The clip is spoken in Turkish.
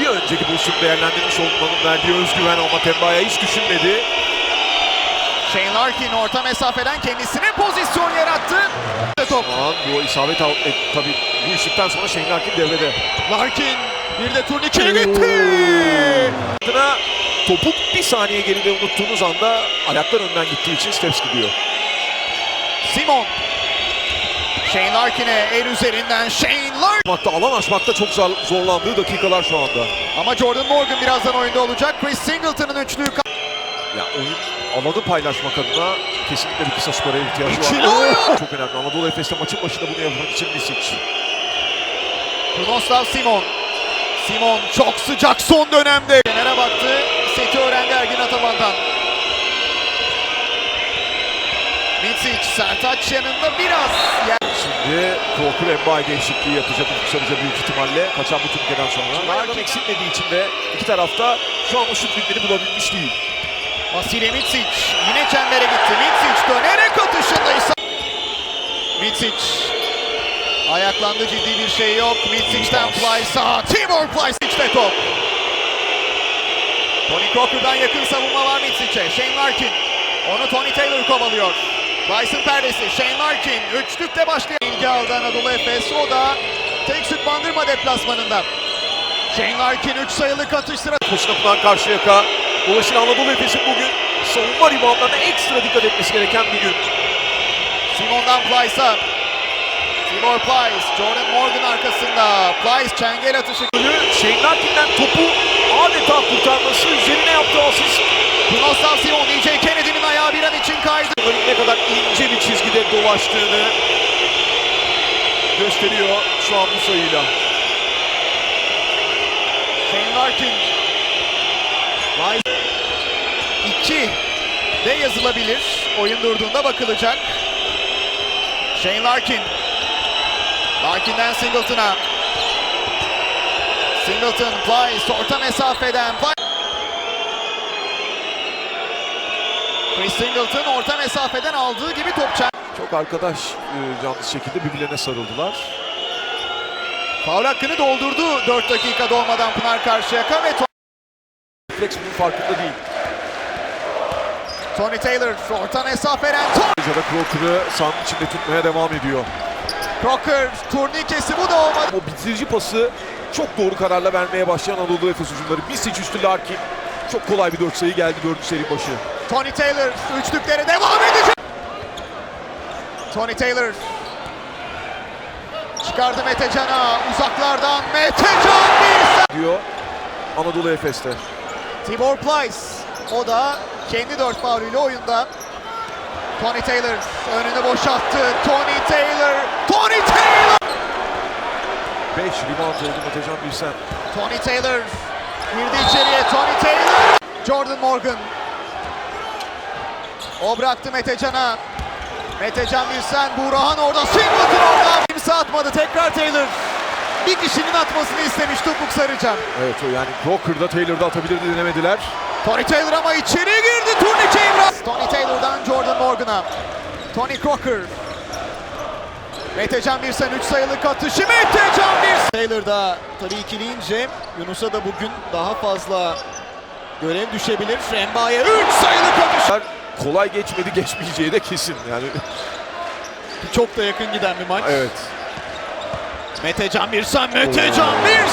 Bir önceki pozisyonu değerlendirmiş olmanın verdiği özgüven ama Temba'ya hiç düşünmedi. Shane Larkin orta mesafeden kendisine pozisyon yarattı. Top. Aman bu isabet al, e, tabii bu işlikten sonra Shane Larkin devrede. Larkin bir de turnikeye gitti. Adına topu bir saniye geride unuttuğunuz anda ayaklar önden gittiği için steps gidiyor. Simon. Shane Larkin'e el üzerinden Shane Larkin. Alan açmakta çok zor, zorlandığı dakikalar şu anda. Ama Jordan Morgan birazdan oyunda olacak. Chris Singleton'ın üçlüğü Ya oyun alanı paylaşmak adına kesinlikle bir kısa skora ihtiyacı İkili var. oyun! Çok önemli. Anadolu Efes'te maçın başında bunu yapmak için Misic. Krunoslav Simon. Simon çok sıcak son dönemde. Fener'e baktı. Seti öğrendi Ergin Ataman'dan. Mitsic, Sertaç yanında biraz yer. Şimdi Crocker Mbaye değişikliği yapacak Yükselece büyük ihtimalle. Kaçan bu turnikeden sonra. Larkin eksilmediği için de iki tarafta şu an o şut ritmini bulabilmiş değil. Vasile Mitsic yine çembere gitti. Mitsic dönerek atışındaysa. Mitsic ayaklandı ciddi bir şey yok. Mitsic'ten Plyce'a. Timur Plyce'de top. Tony Crocker'dan yakın savunma var Mitsic'e. Shane Larkin. Onu Tony Taylor kovalıyor. Bryson perdesi. Shane Larkin. Üçlükte başlayan ilgi aldı Anadolu Efes. O da tek süt bandırma deplasmanında. Shane Larkin 3 sayılık atış sıra. Koşuna Pınar Karşıyaka. Dolayısıyla Anadolu Efes'in bugün savunma reboundlarına ekstra dikkat etmesi gereken bir gün. Simon'dan Plyce'a. Timur Plyce, Jordan Morgan arkasında. Plyce çengel atışı. Shane Larkin'den topu adeta kurtarması üzerine yaptığı asist. Kunoslav Simon, DJ Kennedy'nin ayağı bir an için çizgide dolaştığını gösteriyor şu an bu sayıyla. Shane Larkin. Plyce 2 de yazılabilir. Oyun durduğunda bakılacak. Shane Larkin. Larkin'den Singleton'a. Singleton, Plyce orta mesafeden. Chris Singleton orta mesafeden aldığı gibi top çem- Çok arkadaş e, canlı şekilde birbirlerine sarıldılar. Faul hakkını doldurdu 4 dakika dolmadan Pınar Karşıyaka ve Flex bunun farkında değil. Tony Taylor orta mesafeden Ayrıca da Crocker'ı sahanın içinde tutmaya devam ediyor. Crocker turnikesi bu da olmadı. O bitirici pası çok doğru kararla vermeye başlayan Anadolu Efes hücumları. Bir seç üstü Larkin. Çok kolay bir 4 sayı geldi 4. seri başı. Tony Taylor üçlüklere devam edecek. Tony Taylor çıkardı Metecan'a uzaklardan Metecan bir Diyor Anadolu Efes'te. Tibor Plyce o da kendi dört faulüyle oyunda. Tony Taylor önünü boşalttı. Tony Taylor, Tony Taylor. 5 rebound oldu Metecan Bilsen. Tony Taylor girdi içeriye. Tony Taylor. Jordan Morgan. O bıraktı Metecan'a. Metecan Bilsen, Burhan orada. Singleton orada. Kimse atmadı. Tekrar Taylor. Bir kişinin atmasını istemiş Topuk Sarıcan. Evet o yani Crocker'da Taylor'da atabilirdi denemediler. Tony Taylor ama içeri girdi. Turnike İbrahim. Tony Taylor'dan Jordan Morgan'a. Tony Crocker. Metecan Birsen 3 sayılık atışı. Metecan Birsen. Taylor da tabii ikileyince Yunus'a da bugün daha fazla görev düşebilir. Rembaye 3 sayılık atış. Kolay geçmedi geçmeyeceği de kesin yani. Çok da yakın giden bir maç. evet. Metecan Birsen, Metecan Birsen.